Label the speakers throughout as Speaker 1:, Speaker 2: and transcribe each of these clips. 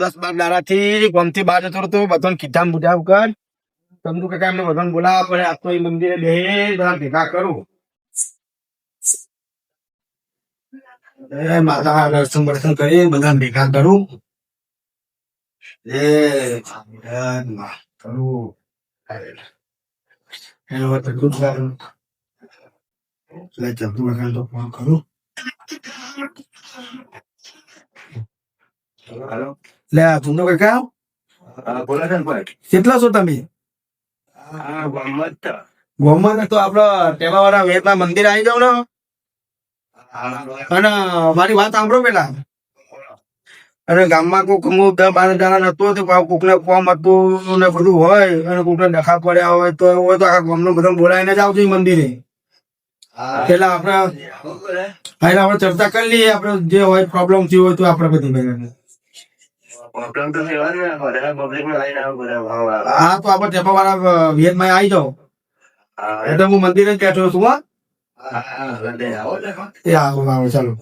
Speaker 1: દસ બાર દાડા થી ગમથી બહાર જતો હતો બધાને કીધા બુધાવ કર ચંદુ કાકા એમને બધાને બોલાવવા એ મંદિરે બે બધા ભેગા કરું. માતા દર્શન દર્શન કરી બધા ભેગા કરું. એ કરું. એ હવે તો દૂધ એટલે ચંદુ ફોન કરું. લે ચંદુ કાકા
Speaker 2: બોલા ને ભાઈ
Speaker 1: કેટલા છો તમે
Speaker 2: હા
Speaker 1: તો આપડે ટેબા વાળા વેદના મંદિર આવી જાવ ને અને મારી વાત સાંભળો પેલા અને ગામમાં કોઈક અમુક દસ બાર જણા નતો તો કોક ને કોમ હતું ને બધું હોય અને કોક ને ડખા પડ્યા હોય તો હોય તો આખા ગામનો બધા બોલાવીને જ આવજો મંદિરે પેલા આપડે એટલે આપણે ચર્ચા કરી લઈએ આપડે જે હોય પ્રોબ્લેમ થયો હોય તો આપડે બધી હા તો આપણે ટેબા વાળા વેદમાં આવી જાઓ. એટલે હું મંદિરે જ બેઠો છું હા? એ આવો આવો ચાલો.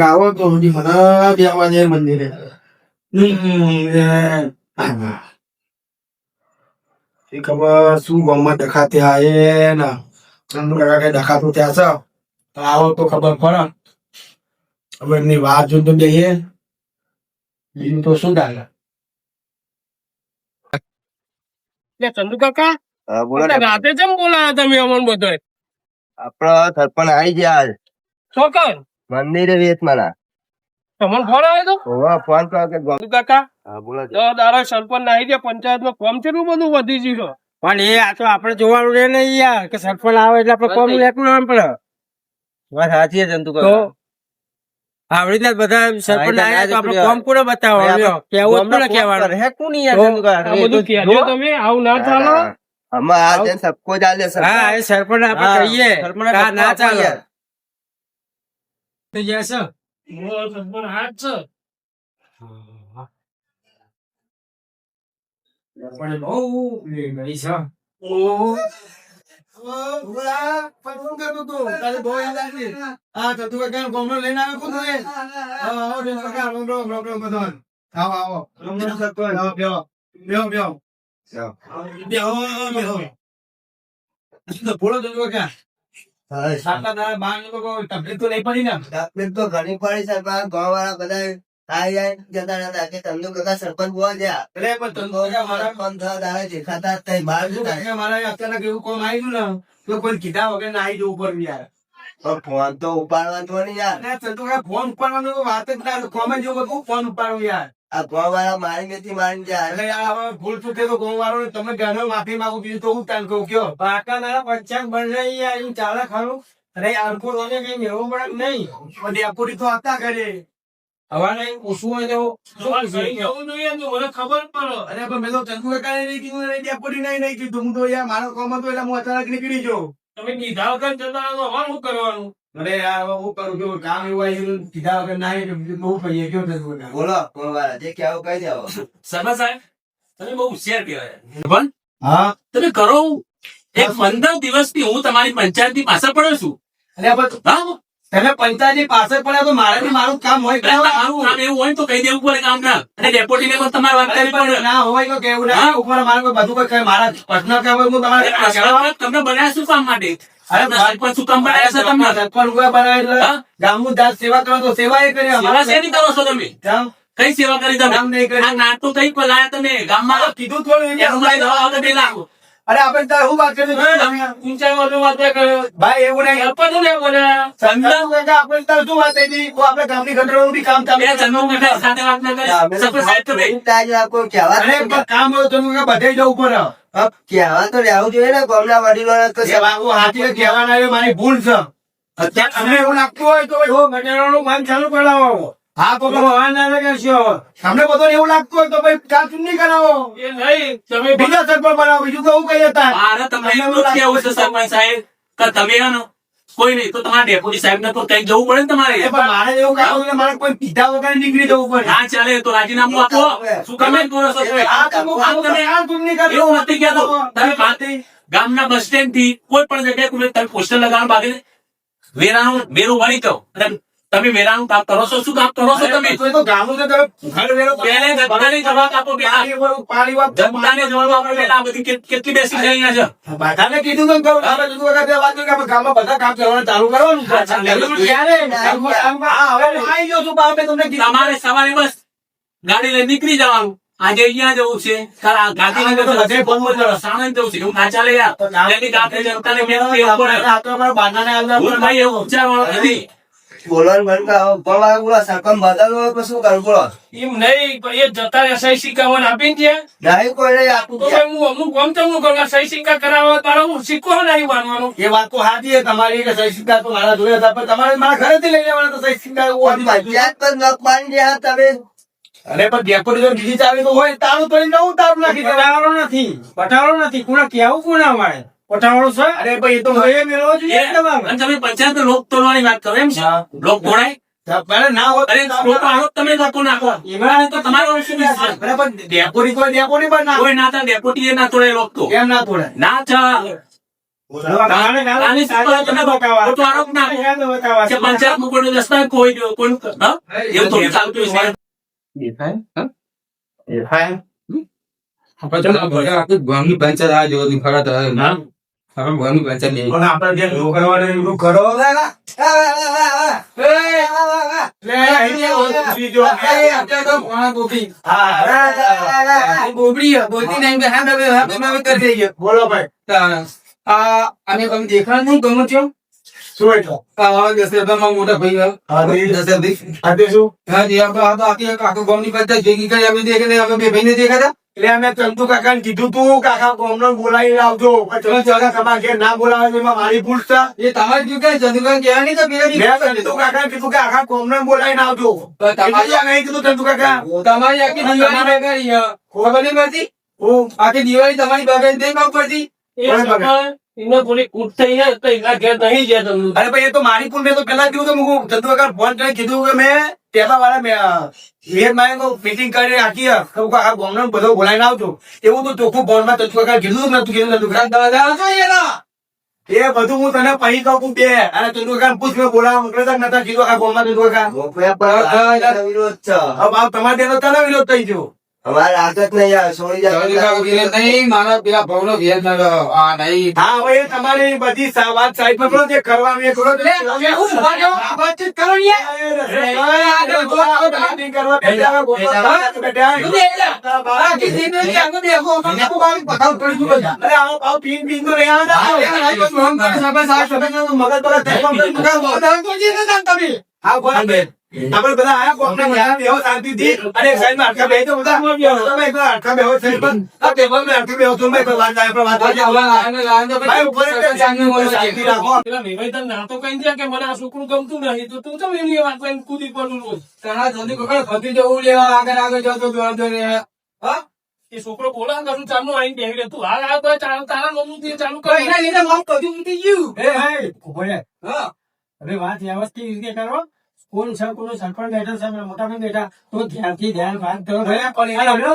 Speaker 1: આવો તો હજી મને બેવા દે મંદિરે. એ, ખબર શું ગામમાં આયે ને. ચંદુ કાકા કઈ ડખાતું ત્યાં છે? આવો તો ખબર પડે. હવે એમની વાત જોઈને તો જઈએ. તો શું
Speaker 3: એટલે ચંદુ કાકા
Speaker 2: બોલો
Speaker 3: એટલે
Speaker 2: ને.
Speaker 3: રાતે જેમ બોલાયા તમે અમન બધો
Speaker 2: આપણો સરપંચ આવી ગયા.
Speaker 3: છોકર
Speaker 2: મંદિરે મારા
Speaker 3: તમને ફોન આવ્યો તો?
Speaker 2: હોવા ફોન કરો કે
Speaker 3: ચંદુ કાકા
Speaker 2: હા, બોલો છે.
Speaker 3: દસ સરપંચ ના આવી ગયા પંચાયતમાં કોમ કેટલું બધું વધી ગયું
Speaker 1: પણ એ આ તો આપણે જોવાનું રે ને યાર કે સરપંચ આવે એટલે આપણે કોમ લેતું ના પડે
Speaker 2: વાત સાચી છે જંતુ
Speaker 1: આવડી ના બધા સરપંચ
Speaker 2: એ તો
Speaker 1: આપણે કોમ કોને બતાવો. કેવું કહેવાનું
Speaker 2: હે કોની યાર?
Speaker 3: આ બધું કહેજો તમે આવું ના ચાલો.
Speaker 2: હા. આ છે સબકો ચાલે
Speaker 1: હા એ સરપંચ આપણે કહીએ.
Speaker 2: સરપંચને
Speaker 1: ના ચાલે. તો
Speaker 3: સરપંચ હાથ છે.
Speaker 1: પણ બહુ ગઈ છે. ઓ. ઉલા પસંદ કરતો તો તારે બહુ યાદ આવી આ તો તું કાકા ગોમડો લઈને આવ્યો કોણ રે આવો આવો બેન કાકા ગોમડો ગોમડો બધો આવો આવો ગોમડો સતો આવો બેહો બેહો બેહો બેહો બેહો તો બોલો તો કાકા
Speaker 2: હા,
Speaker 1: સાતલા દાડા લોકો તકલીફ તો નહીં પડી ને
Speaker 2: તકલીફ તો ઘણી પડી છે ગામ વાળા બધા
Speaker 1: કોઈ કીધા વગર ના આવી જવું પડે યાર.
Speaker 2: ફોન તો ઉપાડવાનો નહીં યાર.
Speaker 1: ના ફોન ઉપાડવાનું વાત જ ના કોમે જેવું બધું ફોન ઉપાડવું યાર.
Speaker 2: આ ગામવાળા મારી નથી મારી જાય.
Speaker 1: એટલે યાર હવે ભૂલ ચૂકે તો ગોવા વાળો તમે ઘરે માફી માંગુ બીજું તો હું તાન કહું? કયો? બાકા ના પંચાંગ બન રહી યાર ઈ ચાલે ખરું? અરે અરપુર વાળે કઈ મેળવું પડે નહીં? બધી અપૂરી તો હતા કરે હવે પૂછવું હોય તો શું
Speaker 3: તમારે
Speaker 1: પૂછીએ?
Speaker 3: ઘરે
Speaker 1: કયો?
Speaker 3: જવું જોઈએ તો મને ખબર પડે.
Speaker 1: અરે પણ મેં તો ચંદુ કાકાને નહીં કીધું નહીં ડેપોટી નહીં નહીં કીધું. હું તો યાર મારો કોમ હતો એટલે હું અચાનક નીકળી ગયો.
Speaker 3: તમે કીધા વગર જતા તો અમારે શું કરવાનું?
Speaker 1: અરે યાર હું કરું? કેવું કામ એવું આવ્યું કીધા વગર ના આવ્યું બીજું તો હું કહીએ કયો ચંદુ કાકા
Speaker 2: બોલો ગામવાળા જે કહેવું કહી દેવો
Speaker 4: સરપંચ સાહેબ તમે બહુ હોશિયાર કહેવાય. પણ
Speaker 1: હા?
Speaker 4: તમે કરો. એક પંદર દિવસથી હું તમારી પંચાયતની પાછળ પડ્યો છું.
Speaker 1: અરે
Speaker 4: હા
Speaker 1: તમે પંચાયત પાછળ પડ્યા તો મારે બી મારું કામ હોય.
Speaker 4: કામ એવું હોય તો કહી દેવું પડે કામ ના અને ડેપોટીને પણ તમારે વાત કરવી પડે.
Speaker 1: ના હોય તો કેવું ના ઉપર મારે કોઈ બધું કોઈ મારા પર્સનલ કામ હોય હું તમારે
Speaker 4: તમને બનાવ્યા શું કામ માટે?
Speaker 1: અરે
Speaker 4: સરપંચ શું કામ બનાવ્યા છે તમને?
Speaker 1: સરપંચ ઊભા બનાવ્યા એટલે ગામનું દાસ સેવા કરો તો સેવા એ કરી
Speaker 4: સેવા શેની કરો છો તમે. કઈ સેવા કરી તમે? નાટું કઈ પર લાયા તમે? ગામમાં
Speaker 1: કીધું થોડું
Speaker 4: દવા આવે બે લાખ
Speaker 1: અરે આપણે તાર શું વાત કરી
Speaker 3: ઊંચાઈ વાળું વાત
Speaker 1: ભાઈ એવું નહીં.
Speaker 3: સરપંચ ને બોલ્યા.
Speaker 1: સંદાસ કાકા આપણે તાર શું વાત થઈ હતી? આપણે ગામની ખતરાનું બી કામ ચાલુ
Speaker 4: કાકા સાથે વાત ના કરી. સરપંચ સાહેબ તો ભાઈ.
Speaker 2: તાજ આ કહેવા
Speaker 1: અરે પણ કામ હોય તો બધે જવું પડે.
Speaker 2: હા, કહેવા તો લેવું જોઈએ ને ગામના વડીલોને તો
Speaker 1: બાબુ હાથી કહેવાના મારી ભૂલ છે. અત્યારે તમને એવું લાગતું હોય તો એવો ગટેરાનું કામ ચાલુ કરાવો. હા તો તો ભગવાન ના કરશો તમને બધું એવું લાગતું હોય તો ભાઈ કામ નહીં કરાવો.
Speaker 3: એ નહીં તમે
Speaker 1: બીજા સરપંચ બનાવો બીજું તો હું કહીએ તાર
Speaker 4: મારે તમને એટલું જ છે સરપંચ સાહેબ કે તમે હે કોઈ નહીં તો તમારા ડેપ્યુટી સાહેબ ને તો કંઈક જવું પડે ને તમારે.
Speaker 1: મારે એવું કામ મારે કોઈ પીધા વગર નીકળી જવું પડે.
Speaker 4: હા ચાલે તો રાજીનામું આપો. શું તમે? જ છો? તમે? એવું નથી કહેતો. તમે પાતે ગામના બસ સ્ટેન્ડથી કોઈ પણ જગ્યાએ તમે પોસ્ટર લગાવવા બાકી વેરાનું વેરું વાળી કહો. અને તમે વેરાનું કામ કરો છો? શું કામ કરો છો તમે?
Speaker 1: તો ગામનું છે તમે ઘર વેરો
Speaker 4: પહેલે જનતાને જવાબ આપો
Speaker 1: પાણી વાળું-
Speaker 4: જનતાને જવાબ આપો પેલા બધી કેટલી બેસી છે અહીંયા છે
Speaker 1: બધાને કીધું તો કહું, આપણે જુદું વખતે વાત કે ગામમાં બધા કામ કરવાનું ચાલુ કરવાનું છે.
Speaker 4: હા, ચાલુ
Speaker 1: જરૂર ક્યારે? હા, હવે હું આવી ગયો છું, પણ તમને
Speaker 4: તમારે સવારે બસ ગાડી લઈને નીકળી જવાનું. આજે અહીંયા જવું છે. ગાંધીનગર સાણંદ જવું છે. એવું ના ચાલે યાર. ગાંધી જનતાને મેં ભાઈ એવું વિચારવાનું નથી.
Speaker 2: બોલવાનું બંધ કરો ગોવાળા બોલો સરપંચ બદલવો તો શું કરવું બોલો.
Speaker 3: એમ નહીં એ જતા રહ્યા સહી સિક્કા મને આપીને ગયા
Speaker 2: નહીં કોઈને આપવું
Speaker 3: તો હું અમુક ગમ ચમનું કરવા સહી સિક્કા કરાવવા તારો હું સિક્કો નહીં માનવાનો
Speaker 1: એ વાત તો સાચી છે તમારી કે સહી સિક્કા તો મારા જોડે હતા પણ તમારે મારા ઘરેથી લઈ લેવાના તો સહી સિક્કા એવું.
Speaker 2: પંચાયત પર નખ મારી રહ્યા તમે
Speaker 1: અરે પણ ડેકોરેશન બીજી ચાવી તો હોય તારું તો નવું તારું નાખી
Speaker 5: નથી. પટાવાળો નથી. કોને કેવું કોને અમારે? પટાવાળો છે?
Speaker 1: અરે ભાઈ એ તો
Speaker 5: એ મેળવો જોઈએ
Speaker 4: અને તમે પંચાયત લોક તોડવાની વાત કરો એમ? છે. લોક થોડું ચાલતું હશે.
Speaker 6: ગામની પંચાયત આ જો ખરા તો હવે? હવે ગામની નહીં
Speaker 1: પણ આપણે જે લો કરવાનું કરો બોલો ભાઈ.
Speaker 6: અમે તમે દેખાડ નહીં ગમો છો
Speaker 1: શું એટલે
Speaker 6: મોટા ભાઈ
Speaker 1: ભાઈ. શું?
Speaker 6: હા જી આપણે આ તો આખી આખું ભેગી કરી અમે દેખાતા અમે બે ભાઈને દેખાતા?
Speaker 1: એટલે અમે ચંદુ કાકાને કીધું તું કાકા કોમનો બોલાવી લાવજો. પણ ચંદુ કાકા ઘેર ના બોલાવે એમાં મારી ભૂલ છે.
Speaker 6: એ તમારી કે ચંદુકાન કહેવા નહીં તો
Speaker 1: મેં ચંદુ કાકાને કીધું કે આખા કોમનો બોલાવીને આવજો
Speaker 6: તમારે
Speaker 1: તમારી તમારી કીધું ચંદુ કાકા?
Speaker 6: તમારી આખી દિવાળી બગાડી ખબર નહીં પડતી? આખી દિવાળી તમારી બગાડી નહીં ખબર પડતી
Speaker 3: એ સફળ એને થોડી કૂટ થઈ છે તો એના ઘેર નહીં ગયા તમને.
Speaker 1: અરે ભાઈ એ તો મારી ભૂલ મેં તો પેલા કીધું કે હું ચંદુ કાકા ફોન કરીને કીધું કે મેં ટેબા વાળા મેં વીર મારે ફિટિંગ કરી રાખી હે. કે હું ગામનો બધો બોલાવીને આવજો. એવું તો ચોખ્ખું ફોનમાં ચંદુ કાકા કીધું કીધું ચંદુ
Speaker 6: દાદા
Speaker 1: એ બધું હું તને પહી કહું બે. અને ચંદુ કાકા પૂછ મેં બોલાવા મોકલે તો નતા કીધું આખા ગામમાં ચંદુ તમારે તેનો તને વિરોધ થઈ ગયો.
Speaker 2: અમારે આગત નહીં આવે છોડી જાય
Speaker 6: નહીં મારા પેલા વિરોધ ન આ નહીં
Speaker 1: હા હવે તમારી બધી વાત સાઈડ પર જે કરવાનું એ કરો
Speaker 6: વાતચીત કરો.
Speaker 1: મગજ પર
Speaker 6: જી તમે.
Speaker 1: હા, ભાઈ આપણે બધા આયા કોકને જ્ઞાન બેહો. અને એક સાઈડમાં હરખા બેહી જાઓ બધા. તમે એક વાર હરખા બેહો સાઈડ પર. આ ટેબલમાં હરખું બેહો. તમે એક વાર વાત જાય, આપણે વાત
Speaker 6: આજે હવે લાઈને લાઈને
Speaker 1: ભાઈ, ઉપર એક જ
Speaker 6: બોલો
Speaker 1: શાંતિ રાખો.
Speaker 3: પેલા નિવેદન ના તો કઈ દે કે મને આ છોકરું ગમતું નહીં તો તું કેમ એમની વાત લઈને કૂદી પડું રોજ
Speaker 6: તારા જલ્દી કોકણ ફતી જવું લેવા આગળ આગળ જતો દોડ રહે. હા?
Speaker 3: એ છોકરો બોલા કરું ચાલુ આઈ બેહી રહે તું હા હાલ તો ચાલ તારા તે ચાલુ કર
Speaker 6: એના લીધે મોં કદી.
Speaker 5: એ, એ, ઊભો
Speaker 6: હા.
Speaker 5: હવે વાત વ્યવસ્થિત રીતે કરો. કોણ છે કોનો સરપંચ બેઠા છે મોટા પણ બેઠા તો ધ્યાનથી ધ્યાન વાત કરો.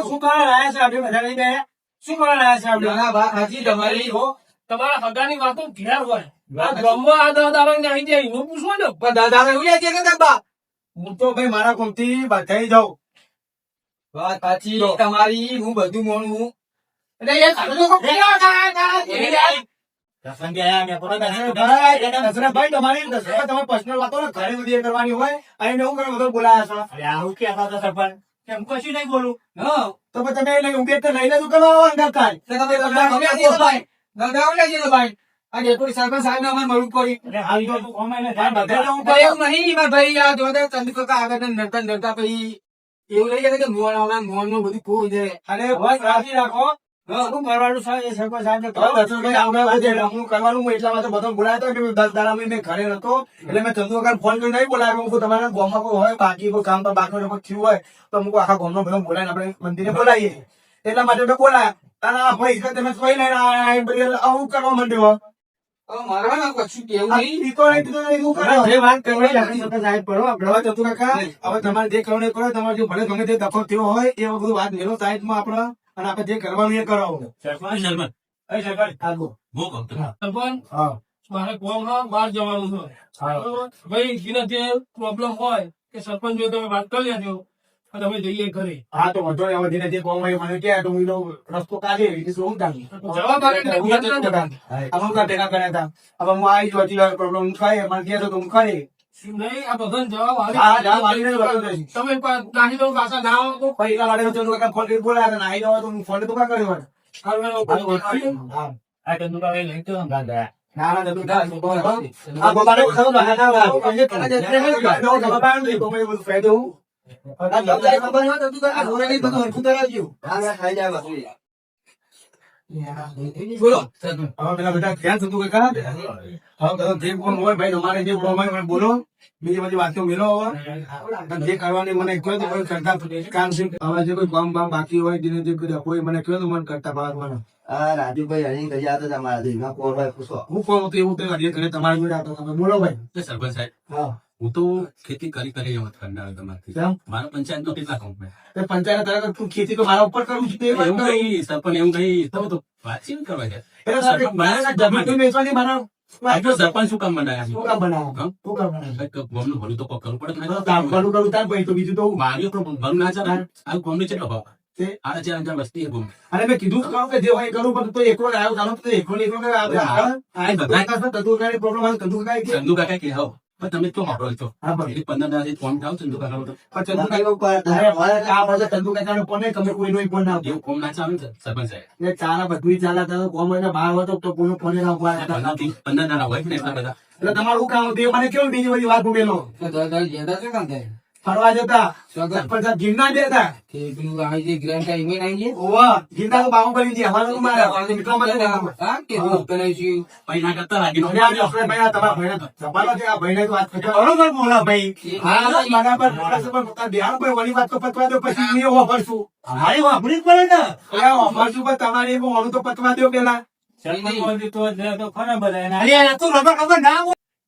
Speaker 5: શું કરવા લાયા છે આપણે બધા લઈ ગયા શું કરવા લાયા છે આપણે?
Speaker 6: વાત સાચી તમારી.
Speaker 3: તમારા હગાની વાતો ઘેર હોય. આ ગમવા આ દસ ને આવી જાય એનું પૂછવા ને
Speaker 6: પણ દાદાને એવું લે છે કે દાદા?
Speaker 1: હું તો ભાઈ મારા કોમથી બધાઈ જાઉં.
Speaker 6: વાત સાચી તમારી હું બધું મોનું. એટલે એ તમે લોકો ભેગા થયા હતા.
Speaker 1: દર્શન ગયા મેં પોતે દર્શન ભાઈ દર્શનભાઈ તમારી દર્શનભાઈ તમારી પર્સનલ વાતો ને ઘણી બધી કરવાની હોય અને એવું કરવા બધો બોલાયા છો.
Speaker 5: અરે આવું કહેતા હતા સરપંચ. કેમ? કશું નહીં બોલું.
Speaker 1: તો પછી તમે લઈને શું કરવા આવો અંદર
Speaker 6: તે ભાઈ. અમારે મળવું.
Speaker 5: એટલે હાલ તો
Speaker 6: એવું નહીં મારા ભાઈ આ જોતા ચંદ્રકાકા આગળ નડતા નડતા પછી એવું નહીં કે મોણ આવડા નું બધું કોઈ છે
Speaker 1: અને
Speaker 5: રાખી. શું કરવાનું છે? એ
Speaker 1: બધે હું કરવાનું હું એટલા માટે બધો બોલાયો હતો કે દસ મેં ઘરે નતો. એટલે મેં ચંદુ ફોન કરી નહીં બોલાવ્યો. હું તમારા ગામમાં કોઈ હોય બાકી કોઈ કામ પર બાકી કોઈ થયું હોય તો અમુક આખા ગામનો બધો બોલાવીને આપણે મંદિરે બોલાવીએ. એટલા માટે તો બોલાયા. અને આ ભાઈ તમે સોઈ લઈને આ બધી આવું કરવા માંડ્યો. કરો.
Speaker 5: સાહેબ હો.
Speaker 1: તમારે જે કરવાનું કરો તમારે જો ભલે ગમે તે દખો થયો હોય એ બધું વાત મેળો સાઈડમાં આપણે. અને આપણે જે કરવાનું એ કરાવો.
Speaker 5: સરપંચ
Speaker 4: સરપંચ,
Speaker 5: એ સરપંચ. આગળ.
Speaker 4: હું કહું
Speaker 3: સરપંચ
Speaker 1: હા.
Speaker 3: મારે કોમ બહાર જવાનું છે. ભાઈ જેને જે પ્રોબ્લેમ હોય કે સરપંચ જો તમે વાત કરી લેજો તમે અમે જઈએ ઘરે.
Speaker 1: હા તો વાંધો નહીં. હવે ધીરે કોમ હોય મને ક્યાં તો હું એનો રસ્તો કાઢી એટલે શું કાઢી
Speaker 3: જવાબ જ નથી.
Speaker 1: અમુક ભેગા કર્યા હતા. હવે હું આવી જ પ્રોબ્લેમ થાય. મને કહે તો હું કરે
Speaker 3: નહીં આ બધાને જવાબ આવી. તમે પા- નાહી પાછા ના આવો તો
Speaker 1: પૈસા લાડે તો ફોન કરી બોલાયા હતા, નાહી જવા તો હું ફોન તો કા કર્યો.
Speaker 6: આ ચંદુકા લઈ તો
Speaker 1: ના, ના, આ ગોપાને ખબર ના, ના, ના, બધું ફાયદો હું.
Speaker 2: આ ખબર હોય તો તું આ ઘોડે નહીં બધું હરખું કરાવજો. હા, હા, ખાઈ જાય બધું.
Speaker 1: બોલો. હવે પેલા બેટા ક્યાં ચંદુ કાકા હવે તમે જે કોમ હોય ભાઈ તમારે જે કોમ બોલો? બીજી બધી વાતો મેલો હવે. જે કરવાની મને કહો તો કોઈ કરતા કામ છે હવે જે કોઈ કામ બામ બાકી હોય જેને જે કોઈ કોઈ મને કહો તો મને કરતા ભાગ મને
Speaker 2: આ રાજુભાઈ અહીં કરી આ તો તમારાથી. એમાં કોણ હોય પૂછો.
Speaker 1: હું કોણ હતું એવું તો ઘરે તમારી જોડે આવતો તમે બોલો ભાઈ.
Speaker 4: સરપંચ સાહેબ.
Speaker 1: હા.
Speaker 4: હું તો ખેતી કરી કરી જ કંટાળો તમારથી
Speaker 1: કેમ?
Speaker 4: મારા પંચાયત નો કેટલા કામ
Speaker 1: તે પંચાયત તરફ તું ખેતી તો મારા ઉપર કરું છું
Speaker 4: એવું કઈ સરપંચ એવું કઈ તમે તો વાતચીત કરવા છે?
Speaker 1: મારા જમીન વેચવાની મારા
Speaker 4: સરપંચ શું કામ બનાવ્યા
Speaker 1: શું કામ બનાવો? શું કામ બનાવો?
Speaker 4: કંઈક ભલું તો કરવું પડે ને.
Speaker 1: કામ કરું કરું તાર ભાઈ તો બીજું તો
Speaker 4: માર્યો તો ભલું ના ચાલે. આ ગામની કેટલો ભાવ? આના ચાર હજાર વસ્તી છે ગામ.
Speaker 1: અને મેં કીધું કહું કે જે હોય કરું પણ તો એકલો આવ્યો ચાલો તો એકલો એકલો ને આ એક બધા કરશે, તંદુ કાકાની problem આવે, તંદુ કાકા કે-
Speaker 4: કે તમે તો વાપરો છો
Speaker 1: હા, ભાઈ.
Speaker 4: પંદર દાડાથી ફોન થાવ ચંદુ કાકા
Speaker 1: પણ ચંદુ
Speaker 2: તમે
Speaker 1: કાકા- ચંદુ કાકાનો ફોન નહીં, તમે કોઈનો ફોન ના
Speaker 4: એવું કોમ ના ચાલે ને સરપંચ સાહેબ
Speaker 1: ચાલે બધું ચાલે તમે કોમ હોય ને બહાર હોય તો- તો ફોન ના.
Speaker 4: પંદર દાડા હોય ને એટલા બધા
Speaker 1: એટલે તમારું કામ હતું? મને કેવું બીજી બધી વાત ઉમેલો ફરવા જતા સાહેબ ગિરનાર જતા ઓવા ગિરનાર તો કરી છે અમારે મારા મિત્રો મને
Speaker 4: પછી ના કરતા લાગી
Speaker 1: આજે આપણે ભાઈ આ તમારા ભાઈને જમાડવા છે, આ ભાઈને તો વાત કરજો. બરોબર બોલા ભાઈ. હા, મારા પર બોલે છે, મોટા બિહાર કોઈ વળી વાત તો પતવા દો, પછી હું એ વાપરશું. હારે વાપરવી જ પડે ને. આ વાપરશું, પણ તમારે એ મોડું તો પતવા દો પેલા.
Speaker 5: બોલતી તો ખરા બધા
Speaker 1: અરે તું રબર ખબર ના.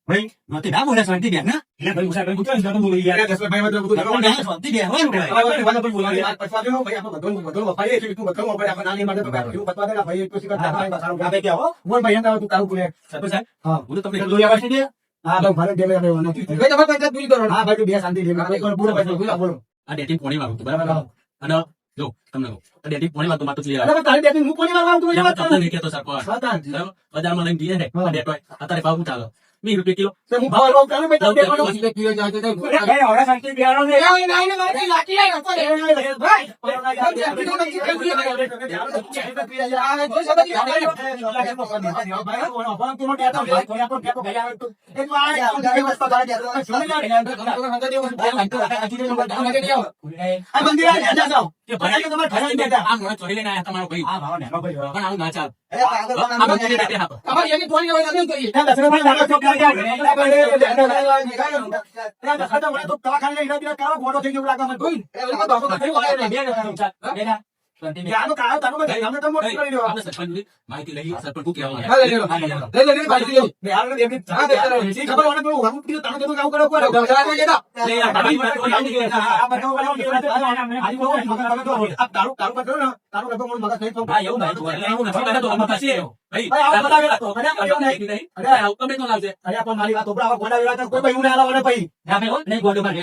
Speaker 1: ભાઈ, નહોતી ના બોલે, શાંતિ દે, ના? એટલે ભાઈ, મુસાફર પૂછો ને, તો બોલી ગયા. અરે, દસમા ભાઈ બધું બધું ના, શાંતિ દે, હોય ભાઈ. ભાઈ, બધું બોલાવી, વાત પતવા દો, ભાઈ, આપણે બધું- બધું વફાઈએ છીએ, તું બધું વફાય, આપણે નાની માટે તો કાંઈ એવું પતવા દે ને, ભાઈ, તો શીખર તારા ભાઈ ગાભે ગયા, હો. બોલ ભાઈ, એમ તું તારું બોલે.
Speaker 4: સરપંચ સાહેબ
Speaker 1: હા.
Speaker 4: હું તો તમને
Speaker 1: દોયા વાસી દે. હા, ભાઈ, ભારે ડેમે અમે નથી. ભાઈ, તમારે પંચાયત પૂરી કરો. હા, ભાઈ, તું બે શાંતિ દે. ભાઈ, બોલો, બોલો, બોલો, બોલો.
Speaker 4: આ ડેટિંગ પોણી વાળું હતું, બરાબર અને જો તમને કહું ડેટિંગ પોણી વાળું તો મારે તો clear
Speaker 1: અરે, ભાઈ, તારી બેટી હું? તું એ વાત
Speaker 4: તમને
Speaker 1: કર.
Speaker 4: નહીં કહેતો સરપંચ
Speaker 1: હા, તાર.
Speaker 4: બરાબર બજારમાં લઈને જઈએ ને. ડેટ હોય અત્યારે ભાવ ચાલે વીસ રૂપિયા કિલો
Speaker 1: મંદિર જાઓ.
Speaker 4: કે ભાઈ,
Speaker 1: આ તમારે ઘરે બેઠા.
Speaker 4: આ મોણા ચોરી લઈને આયા તમારો ભાઈ
Speaker 1: આ ભાવ નેનો ભાઈ.
Speaker 4: પણ આવું ના ચાલે
Speaker 2: અરે પાગલ પણ
Speaker 4: આ
Speaker 2: આમ
Speaker 4: બંને ડેટે આપો.
Speaker 1: ત્યાં દશરથભાઈ નાનો છોકરો ત્યાં નેતા પડે, નેતા પડે, ત્યાં દશરથભાઈ વળે તો દવાખાને લઈને ગયા, કાળો ઘોડો થઈ ગયો લાગે મને. જોઈને. આનો કાળો તાનો ભાઈ, અમને તો મોટું કરી દો.
Speaker 4: આપણે સરપંચની માહિતી લઈએ સરપંચ શું કહેવાનું છે?
Speaker 1: મને તો કરો, કરો. બધું ને, તારું બધું મને મગજ નહીં થતું.
Speaker 4: હા, એવું નહીં. એટલે એવું નથી. મને તો. ભાઈ,
Speaker 1: ભાઈ, આવું બધા વેલા તો, બધા
Speaker 4: આવું
Speaker 1: વેલા
Speaker 4: નહીં, નહીં. આવું.
Speaker 1: મારી વાત આવા કોઈ ભાઈ એવું ના લાવે ભાઈ.
Speaker 4: ના, ભાઈ, નહીં ગોળો મારે,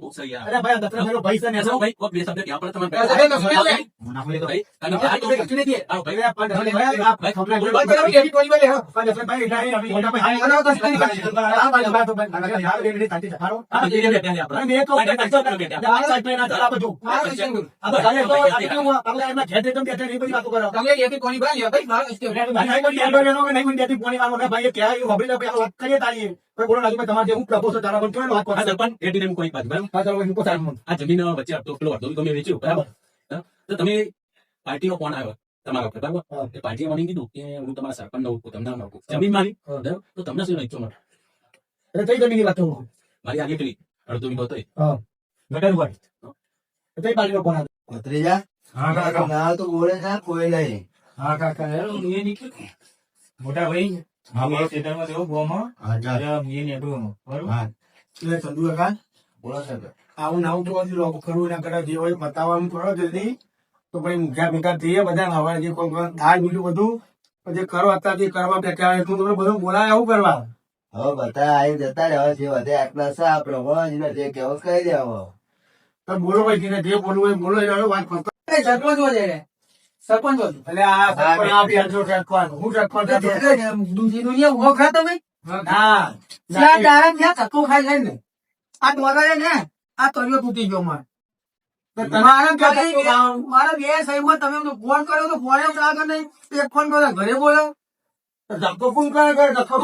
Speaker 4: બહુ સહી
Speaker 1: અરે ભાઈ, દશરથભાઈનો ભાઈ છે ને,
Speaker 4: એસો ભાઈ, કોક બે શબ્દ કહેવા પડે તમારે.
Speaker 1: અરે, ભાઈ, દશરથ ભાઈ.
Speaker 4: ભાઈ, અને ભાઈ, તો કશું નહીં કહે. આવો, ભાઈ.
Speaker 1: અરે, પણ દશરથભાઈ, ભાઈ ખમલા ગોળ બંધ કરો, બેટી પોણી વાળી, હા. પણ દશરથભાઈ, એટલે અહીં મોટા ભાઈ, હા, તો શાંતિ કરે. હા, ભાઈ, હા, તો ભાઈ, હા, હા, બેટી શાંતિ છે.
Speaker 4: આ બધી રીતે બેઠા આપણે.
Speaker 1: મેં કહું,
Speaker 4: ભાઈ, ભાઈ, ભાઈ, બેઠા.
Speaker 1: આ સાઈડ ના ચાલે આ બધું. આ બધા તો આ કેવું, આપણે ઘેર જઈને બેઠા ને બધી વાતો કરો. ભાઈ, આ કોઈ બેન બહેનો કે નહીં, બેટી પોણી વાળો ભાઈ, એ ક્યાં આવ્યું, હવે તો વાત કરીએ તારીએ. બોલો રાજુભાઈ, તમારે જે હું પ્રપોઝ તારા પર કેવો વાત
Speaker 4: આ
Speaker 1: કરો?
Speaker 4: સરપંચ, એટીને કોઈ બાજુ, બરાબર?
Speaker 1: હા, ચાલો, હું પોતાનું.
Speaker 4: આ જમીન વચ્ચે આપતો પેલો અડધો તમે વેચ્યું બરાબર? હા? તો તમે પાર્ટીનો ફોન આવ્યો તમારા ઉપર બરાબર? એ પાર્ટીએ મને કીધું કે હું તમારા સરપંચ ઓળખું તમને ના જમીન મારી તો તમને શું ઈચ્છો માટે
Speaker 5: એટલે કઈ જમીન વાતો
Speaker 4: મારી આગે પેલી અડધો વીઘો થઈ
Speaker 5: ગટર ઉપર કઈ પાર્ટીનો ફોન હતો
Speaker 2: ભત્રીજા?
Speaker 5: હા કાકા.
Speaker 2: ના તો બોલે છે કોઈ નહીં.
Speaker 5: હા કાકા એ નીકળ્યું મોટા ભાઈ હા ખેતરમાં જેવો ગોમાં? ત્યારે બરોબર? એટલે ચંદુ કાકા
Speaker 2: બોલો
Speaker 5: આવું નાવું લોકો કરવું જે હોય બતાવવાનું કરો જલ્દી. તો પછી મુખ્યા ભેગા થઈએ બધા હવે જે કોઈ કોઈ થાય બીજું બધું. પછી કરો અત્યારથી કરવા એટલું તમને બધું બોલાય આવું કરવા.
Speaker 2: હવે બધા આવી જતા રહે જે વધે આટલા છે આપણે હોય જે કેવો કહી દેવો.
Speaker 5: તો બોલો ભાઈ જેને જે બોલવું હોય બોલો વાત ફરતો. સરપંચ હોય સરપંચ એટલે આ સરપંચ સરપંચ ઊભો તમે? હા. જ્યાં દાડા જ્યાં ધક્કો ખાઈ જાય ને આ દોરાડે ને આ તળિયો તૂટી ગયો મારે. મારા બે સાહેબમાં તમે ફોન કર્યો તો ફોન એમ આગળ નહીં. એક ફોન કર્યો ઘરે બોલો ધક્કો ફોન કરે? કરે ધક્કો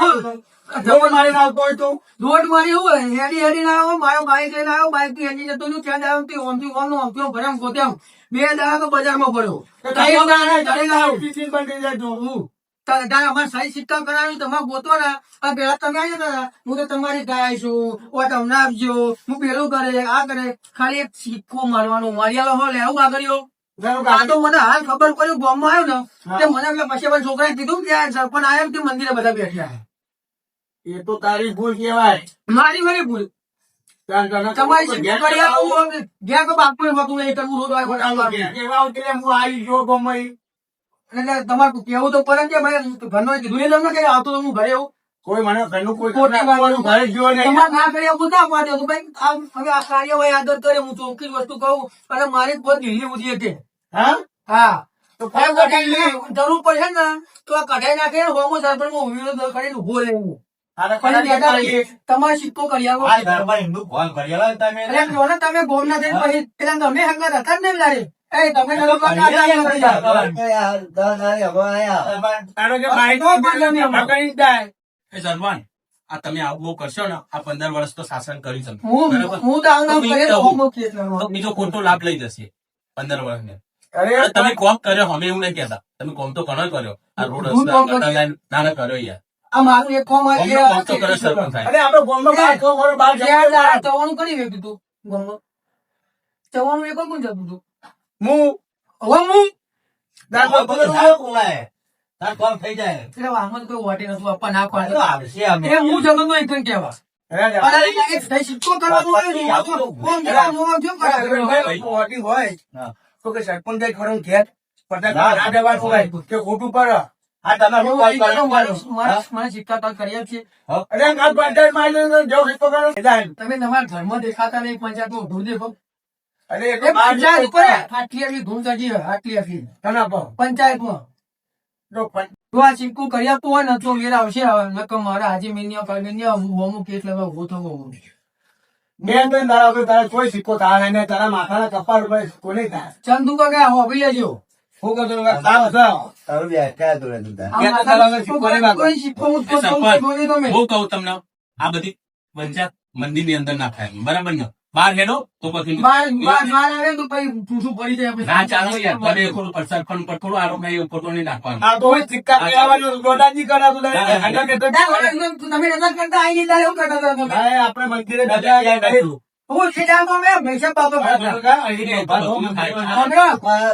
Speaker 5: દોડ મારીને આવતો હોય તો? દોડ મારી હેડી હેડી ના આવો મારો બાઈક લઈને આવ્યો બાઈકથી હેડી જતો હું ત્યાં આવ્યો તે ઓમથી ઓમ ઓમ ભરામ ગોત્યામ બે દાડા તો બજારમાં પડ્યો. કઈ દાડા ઘરે લાવ ટિફિન બંધ જાય તો. હું તારે તારે અમારે સાઈ સિક્કા કરાવી તમારે ગોતો ના. આ પેલા તમે આવી જતા હું તો તમારી ગાય આવીશું ઓ તમને આપજો. હું પેલું કરે આ કરે. ખાલી એક સિક્કો મારવાનો મારિયાલો હો લેવું આગળ્યો આ તો મને હાલ ખબર પડ્યું બોમ્બમાં આવ્યો ને તે મને એટલે પછી પણ છોકરાએ કીધું કે સરપંચ આવ્યો તે મંદિરે બધા બેઠા એ તો તારી ભૂલ કેવાય મારી મારી ભૂલ. તમારી કેવું તો પડે કે ભાઈ ઘરનો કીધું તમને કે આવતો હું ઘરે આવું. કોઈ મને ઘરનું કોઈ ઘરે ગયો નહીં. તમારે ના કરી આવું ના પાડે તો ભાઈ આમ હવે આ કાર્યવાહી આદર કરે હું ચોખ્ખી વસ્તુ કહું. અને મારી બહુ દિલ્હી ઉધી હતી. હા? હા. તો જરૂર પડશે ને તો આ કઢાઈ નાખે હોમો સરપંચમાં વિરોધ કરીને ઊભો રહે. હું પછી બેઠા રહીએ. તમારે સિક્કો કરી આવો. તમે ગોમ ના થઈને પછી પેલા તમે હંગાત હતા જ ને લારી એ તમે
Speaker 4: એ સરપંચ આ તમે આવું કરશો ને આ પંદર વર્ષ તો શાસન કરી શકો બીજું ખોટો લાભ લઈ જશે પંદર વર્ષને.
Speaker 5: ને
Speaker 4: તમે કોમ કર્યો અમે એવું નહીં કેતા તમે કોમ તો ઘણો કર્યો. આ રોડ. નાના કર્યો યાર.
Speaker 5: આ મારું એક કોમ
Speaker 4: તો કર્યો સરપંચ
Speaker 5: અરે આપણે બાર કરી તું એક કોણ જતું તું હું. હવે હું? વાટે નતું આપવા ના પાડે. એ હું જતો તો એકદમ કહેવા. અરે એક સહી સિક્કો કરવાનો હોય આ તો કોમ કરાવે? તો કે સરપંચ કઈ ખરું ઘેર પડતા ના દેવાનું હોય કે ખોટું પડે? મારા- મારા સિક્કા તાલ તમે તમારા ઘરમાં દેખાતા નહીં પંચાયત ધૂળ દેખો. અરે પંચાયત ઉપર આટલી આટલી ધૂમ ચડી આટલી આટલી પંચાયતમાં. જો આ સિક્કો કરી આપતો હોય ને તો વેર આવશે હવે નકર મારા હાજી મિનિયા કરી મિનિયા હું હોમું કે એટલે ઊભો થવો હું. ચંદુ કાકા હોભી લેજો
Speaker 2: તારું વ્યાખ્યા તું રહેતું તાર.
Speaker 5: આ માથાનો સિક્કો કરી નાખો. કોઈ સિક્કો મુક્કો
Speaker 4: એ
Speaker 5: થવું
Speaker 4: સરપંચ.
Speaker 5: જોઈએ તમે.
Speaker 4: હું કહું તમને આ બધી પંચાયત મંદિરની અંદર ના થાય બરાબર ને બહાર હેડો તો પછી
Speaker 5: બાર બાર બાર આવે તો પછી ઠૂઠું પડી જાય પછી.
Speaker 4: ના ચાલો યાર તમે થોડું પરસાદ પણ પર થોડું આરોપ નહીં ઉપર તો નહીં નાખવાનું
Speaker 5: ના, હવે તમે નતા કરતા આઈ લીધા એવું કરતા હતા તમે. હું સીધામાં મેં ભેંસા બાપા ભરતા. સાંભળો?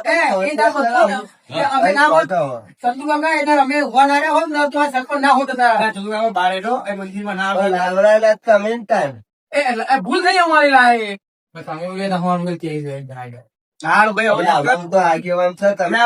Speaker 5: એ, એ તાર બધું કે અમે ના હોત, ચંદુ કાકા એને અમે ઊભા ના રહ્યા હોત ને તો સરપંચ ના હોત.
Speaker 2: પણ લાવડાયેલા જ તમે ને તાર.
Speaker 5: એ, એટલે, એ ભૂલ થઈ અમારી લાયે. તમે તે ભાઈ જાય.
Speaker 2: લાવવાનું તો આગેવાન છે તમે.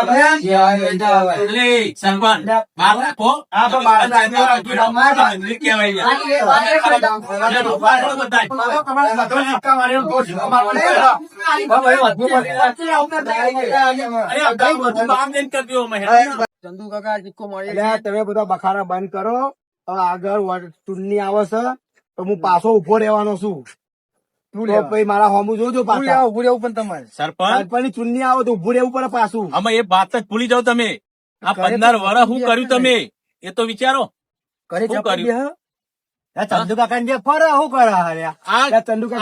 Speaker 5: ચંદુ કાકા ચીકો
Speaker 1: મળી તમે બધા બખારા બંધ કરો. આગળ ચૂંટણી આવે છે. તો હું પાછો ઊભો રહેવાનો છું. મારા હોમું જોજો પાછા.
Speaker 5: ઉભું રહેવું પણ તમારે.
Speaker 4: સરપંચ?
Speaker 1: સરપંચની ચૂંટણી આવે તો ઉભું રહેવું પડે પાછું.
Speaker 4: અમે એ વાત જ ભૂલી જાઓ તમે. આ પંદર વર્ષ શું કર્યું તમે? એ તો વિચારો.
Speaker 5: ઘરે
Speaker 4: શું કર્યું?
Speaker 1: કાકા કરે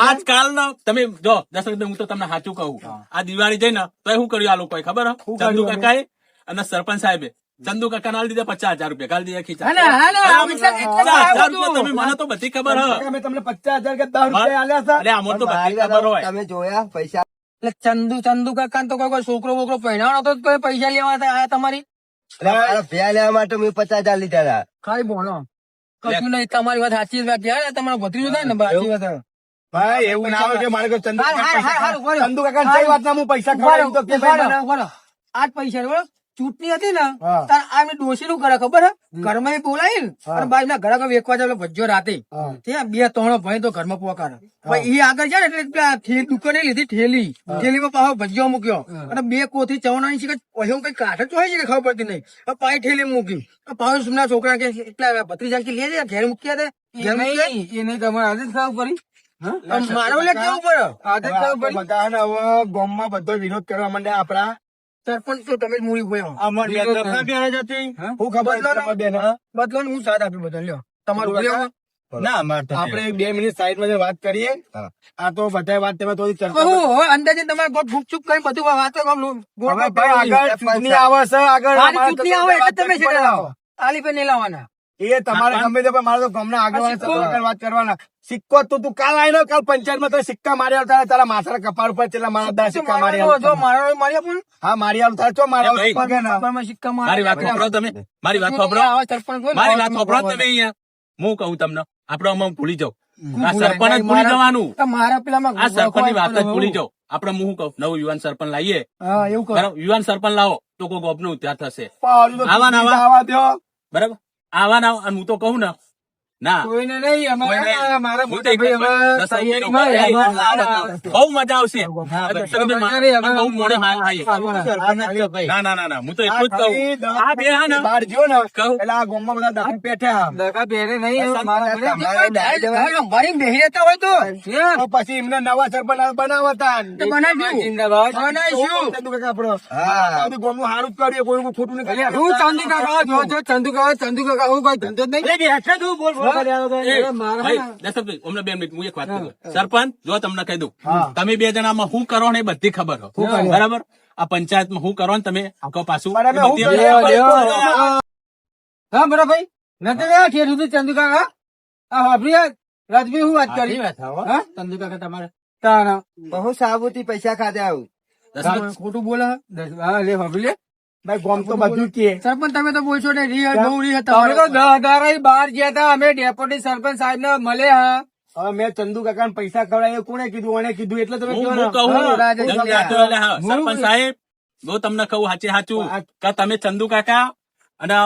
Speaker 4: આજકાલ તમે જો દશરથ હું તો તમને સાચું કહું. આ દિવાળી જઈને તો શું કર્યું આ લોકોએ ખબર હે? ચંદુ કાકાએ અને સરપંચ સાહેબે. ચંદુ કાકા ના દીધા પચાસ હજાર રૂપિયા. કાલ દીધા ખીચા તમે મને તો બધી ખબર
Speaker 1: અમે તમને પચાસ હજાર કે દસ રૂપિયા આલ્યા હતા.
Speaker 4: અરે આમાં તો બધી ખબર હોય.
Speaker 2: તમે જોયા પૈસા
Speaker 5: એટલે ચંદુ ચંદુ કાકા તો કોઈ કોઈ છોકરો બોકરો પહેરાવાનો તો કોઈ પૈસા લેવા હતા આયા તમારી?
Speaker 2: મારા ભેયા લેવા માટે મેં પચાસ હજાર લીધા હતા.
Speaker 5: ખાલી બોલો. કશું નહીં તમારી વાત સાચી વાત યાર તમારે ભત્રીજો થાય ને સાચી વાત
Speaker 1: ભાઈ એવું ના હોય કે મારે ચંદુ. ચંદુ કાકા વાત ના હું પૈસા ખવડાવું તો કે
Speaker 5: આજ પૈસા બરોબર? ચૂંટણી હતી ને તાર આ મેં ડોસી નું કરે ખબર ઘરમાં એ બોલાવી ને અને બાઈ ના ઘર જાય ભજ્યો રાતે. ત્યાં બે ત્રણ ભાઈ તો ઘરમાં પોકાર એ આગળ જાય ને એટલે દુકાને લીધી ઠેલી. ઠેલીમાં પાછો ભજ્યો મૂક્યો. અને બે કોથી ચવણાની શીખે પછી કઈ કાઠ જ હોય છે કે ખબર પડતી નહીં. હવે પાછી ઠેલી મૂકી. પાછો સુમના છોકરા કે એટલા ભત્રીજા કે લે ઘેર મૂક્યા તે ઘેર મૂક્યા? એ નહીં તમારે આદત ખાવ પડી. મારો લે કેવું પડે? આદત
Speaker 1: હવે ગામમાં બધો વિરોધ કરવા માંડે આપડા
Speaker 5: સરપંચ તો તમે મૂળી ગયો
Speaker 1: બે હું? ખબર
Speaker 5: બદલો ને. બદલો હું સાથ આપી બધા લ્યો. તમારું બોલ્યો
Speaker 1: આપણે બે મિનિટ સાઈડમાં વાત કરીએ આ તો બધા વાત તમે થોડી ચર્ચા
Speaker 5: હું હવે અંદાજે તમારે કોઈ ગુપચુપ બધું વાત કમ
Speaker 1: હવે ભાઈ આગળ ચૂંટણી આવે છે આગળ
Speaker 5: ચૂંટણી આવે એટલે તમે લાવો આલી પે નહીં લાવવાના.
Speaker 1: એ તમારે ગમે તે પણ મારે તો ગામના આગળ વાત કરવાના. સિક્કો તો તું કાલ આવીને કાલ પંચાયત તો સિક્કા મારી આવતા તારા માથાના કપાળ ઉપર મારા દસ સિક્કા મારી આવતા.
Speaker 5: મારો મારી આપો
Speaker 1: હા મારી આવતા ચો મારા પગે ના.
Speaker 5: સિક્કા મારી
Speaker 4: વાત સાંભળો તમે. મારી વાત સાંભળો
Speaker 5: આવા સરપંચ હોય ને,
Speaker 4: મારી વાત સાંભળો તમે અહીંયા. હું કહું તમને આપડે આમાં ભૂલી જાઓ.
Speaker 5: હું
Speaker 4: આ સરપંચ જ ભૂલી જવાનું.
Speaker 5: મારા પેલામાં
Speaker 4: આ સરપંચની વાત જ ભૂલી જાઓ. આપડે હું શું કહું નવું યુવાન સરપંચ લાવીએ.
Speaker 5: હા એવું કરો
Speaker 4: બરાબર? યુવાન સરપંચ લાવો તો કોઈ ગોપનું ઉદ્ધાર થશે. આવા આવા.
Speaker 1: આવા
Speaker 4: બરાબર? આવા ના હું તો કહું ને ના.
Speaker 5: કોઈને નહીં અમારે મારા મોટા ભાઈ હવે
Speaker 4: દસ
Speaker 5: તૈયારીમાં
Speaker 4: મિનિટનો
Speaker 5: હોય.
Speaker 4: ભાઈ, બહુ મજા આવશે. બહુ મોડે ના ના ના ના હું તો એટલું જ કહું. આ બે હા ને.
Speaker 1: બહાર જ્યો ને.
Speaker 4: કહું.
Speaker 1: એટલે આ ગામમાં બધા દખલ પેઠ્યા
Speaker 5: દગા પહેરે નહીં મારા ઘરે.
Speaker 2: તમારે ડાયરેક્ટ
Speaker 5: ઘર સંભાળીને બેસી રહેતા હોય તો.
Speaker 1: તો પછી એમને નવા સરપંચ બનાવતા.
Speaker 5: બનાવીશું.
Speaker 1: ગામનું સારું કર્યું કોઈ ખોટું નહીં.
Speaker 5: હું. ચંદુ કાકા જો જો ચંદુ કાકા ચંદુ કાકા હું કોઈ ધંધો નહીં.
Speaker 4: એ, અમને બે મિનિટ હું એક વાત કરું. સરપંચ જો તમને કહી દઉં. તમે બે જણામાં શું કરો ને બધી ખબર બરાબર? આ પંચાયતમાં શું કરો ને તમે આખો પાછું.
Speaker 1: હું.
Speaker 5: હા બરાબર ભાઈ. નથી ઠેર સુધી ચંદુ કાકા? આ વાપરી હું વાત કરી. હા. તમારે. તારા
Speaker 2: બહુ સાબુતી પૈસા ખાતે આવું.
Speaker 5: ખોટું બોલા. હા લે લે.
Speaker 1: ભાઈ ગોમ તો બધું કે.
Speaker 5: સરપંચ તમે તો બોલશો ને રી બહુ રી તમે તો દસ હજાર બહાર ગયા હતા અમે ડેપ્યુટી સરપંચ સાહેબ ને મળ્યા
Speaker 1: હવે મેં ચંદુ કાકા પૈસા ખવડાય કોને કીધું અને કીધું એટલે તમે
Speaker 4: હું હું
Speaker 1: ને.
Speaker 5: હા,
Speaker 4: હા, સરપંચ સાહેબ જો તમને કહું સાચે સાચું. કે તમે ચંદુ કાકા અને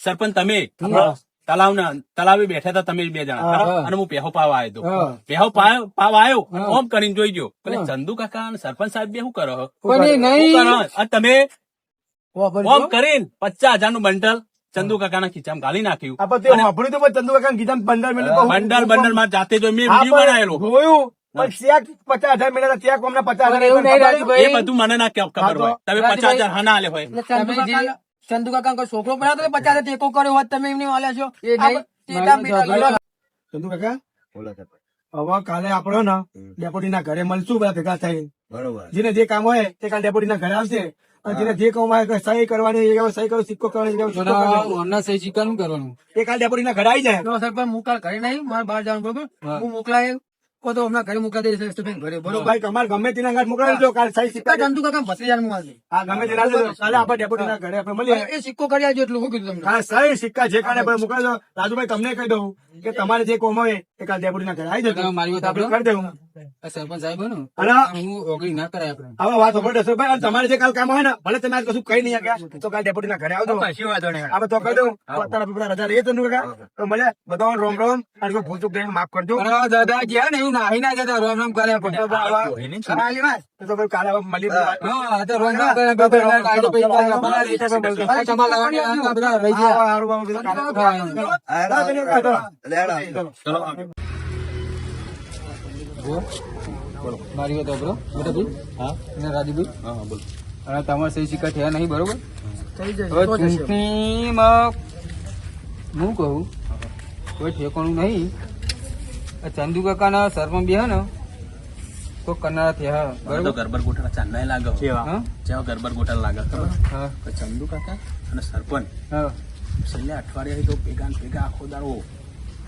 Speaker 4: સરપંચ તમે તલાવ ના તલાવે બેઠા હતા તમે બે જણા? અને હું પેહો પાવા આવ્યો
Speaker 5: હા.
Speaker 4: હતો પેહો પાવ- પાવા આવ્યો ઓમ કરીને જોઈ ગયો ચંદુ કાકા અને સરપંચ સાહેબ બે શું કરો?
Speaker 5: કોઈ
Speaker 4: શું
Speaker 5: નહીં.
Speaker 4: કરો? અને તમે. ઓમ કરીને પચાસ હજારનું બંડલ. ચંદુ કાકાના ખીચામાં ગાલી નાખ્યું.
Speaker 1: આ તો ચંદુ કાકા ખીચા બંડલ મિનિટ
Speaker 4: બંડલ બંડલમાં જાતે જો મેં વીડિયો બનાવેલો.
Speaker 1: જોયું.
Speaker 5: ચંદુ કાકા છોકરો બનાવતો પચાસ હજાર ટેકો કર્યો હોત તમે એમને વાલ્યા છો.
Speaker 1: ચંદુ કાકા હવે કાલે આપડે ને ડેપોટી ના ઘરે મળશું બધા ભેગા થઈ
Speaker 2: બરોબર.
Speaker 1: જેને જે કામ હોય તે કાલે ડેપોટી ના ઘરે આવશે. જેને જે સહી કરવાની એ સહી કરો સિક્કો સહી સિક્કો કરવાનો. એ કાલ ડેપોટી ના ઘરે આવી જાય.
Speaker 5: સરપંચ હું કાલ ઘરે નહીં મારે બહાર જવાનું બરોબર? હું. મોકલાય કો તો હમણાં ઘરે મોકલા ઘરે બરોબર?
Speaker 1: ભાઈ તમારે ગમે તેના ઘાટ મોકલાવી કાલે સહી સિક્કા
Speaker 5: ચંદુ કાકા ભત્રીજાને મોકલાવી
Speaker 1: હા ગમે તેના કાલે આપણે ડેપોટી ના ઘરે આપણે મળીએ.
Speaker 5: એ સિક્કો કરી આવજો એટલું હું કીધું તમને.
Speaker 1: હા સહી સિક્કા જે કાલે આપણે મોકલાવી રાજુભાઈ તમને કહી દઉં. કે તમારે જે કોમ હોય એ કાલ ડેપોટી ના ઘરે આવી જતો
Speaker 5: મારી વાત
Speaker 1: આપણે કરી દેવું
Speaker 5: સરપંચ સાહેબ
Speaker 1: અને
Speaker 5: હું ઓગળી ના કરાય આપણે
Speaker 1: હવે વાત સાંભળો દશરથભાઈ, અને તમારે જે કાલ કામ હોય ને ભલે તમે આજ કશું કઈ નહીં ગયા તો કાલ ડેપોટી ના ઘરે આવજો
Speaker 5: કશી વાંધો નહીં
Speaker 1: આપણે તો કહી દઉં અત્યારે બધા રજા રહીએ ચંદુ કાકા તો મળે બધા રોમ રોમ અને ભૂલ ચૂક થઈને માફ કરજો
Speaker 5: દાદા ગયા ને એવું નાહી ના જતા રોમ રોમ કરે પણ
Speaker 1: તો કાલે
Speaker 5: મળી તો રોમ રોમ બધા રહી.
Speaker 1: ચલો.
Speaker 6: મારી વાત સાંભળો બેટા ભાઈ હા. અને રાજુભાઈ. હા બોલ. અને તમારે સહી સિક્કા થયા નહીં બરોબર? હવે ચૂંટણીમાં હું કહું કોઈ ઠેકાણું નહીં. આ ચંદુ કાકાના સરપંચ બે હે ને
Speaker 7: તો કરનારા થયા બરોબર?
Speaker 4: ગરબર ગોઠા ચાંદા લાગે
Speaker 7: હા.
Speaker 4: જેવા. ગરબર ગોઠા લાગે ખબર?
Speaker 7: હા.
Speaker 4: કે ચંદુ કાકા અને સરપંચ.
Speaker 7: છેલ્લા
Speaker 4: છેલ્લે અઠવાડિયે તો ભેગા ને ભેગા આખો દાડો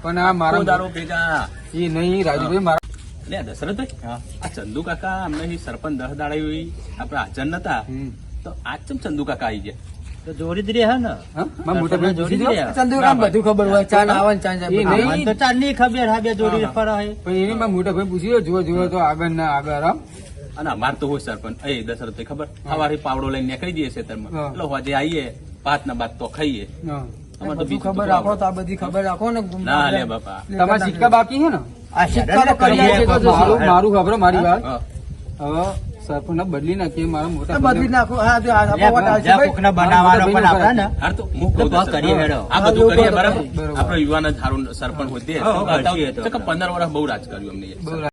Speaker 7: પણ આ મારો
Speaker 4: દાડો ભેગા.
Speaker 7: એ નહીં રાજુભાઈ મારા
Speaker 4: એટલે દશરથભાઈ આ ચંદુ કાકા અમને સરપંચ દસ દાડા આપડે હાજર નતા. તો આજ ચમ ચંદુ કાકા આવી ગયા?
Speaker 8: જોડી જ રહ્યા ને?
Speaker 7: મોટા ભાઈ
Speaker 8: જોડી
Speaker 7: પૂછી
Speaker 8: રહ્યા.
Speaker 7: દો.
Speaker 5: ચંદુકામ બધું ખબર હોય
Speaker 8: હા બે જોડી ફરે હે.
Speaker 7: પણ એને મોટા ભાઈ પૂછી જુઓ તો આગળ ના આગળ
Speaker 4: અને અમાર તો હોય સરપંચ. એ દશરથભાઈ ખબર? સવારે પાવડો લઈને નીકળી જઈએ છે. એટલે હોજે આવીએ ભાત ના ભાત તો ખાઈએ. અમારે
Speaker 5: બધું ખબર રાખો તો આ બધી ખબર રાખો ને
Speaker 4: ના લે બાપા.
Speaker 7: તમારા સિક્કા બાકી છે ને?
Speaker 5: આ સિક્કા તો કરી
Speaker 7: મારું
Speaker 5: તો
Speaker 7: મારું- મારું ખબર મારી વાત. હવે સરપંચ બદલી નાખીએ મારા મોટા
Speaker 5: બદલી નાખો. હા જો આ
Speaker 8: લે,
Speaker 5: આપવા આવશે
Speaker 8: જ્યાં
Speaker 5: ભાઈ.
Speaker 8: કોકને બનાવવાનો પણ આપડા ને.
Speaker 4: હાર તો હું કહું
Speaker 8: કરીએ હેડો.
Speaker 4: આ બધું કરીએ બરાબર. આપણો યુવાન જ સારું સરપંચ હોય તે વર્ષ બહુ રાજ કર્યું અમને.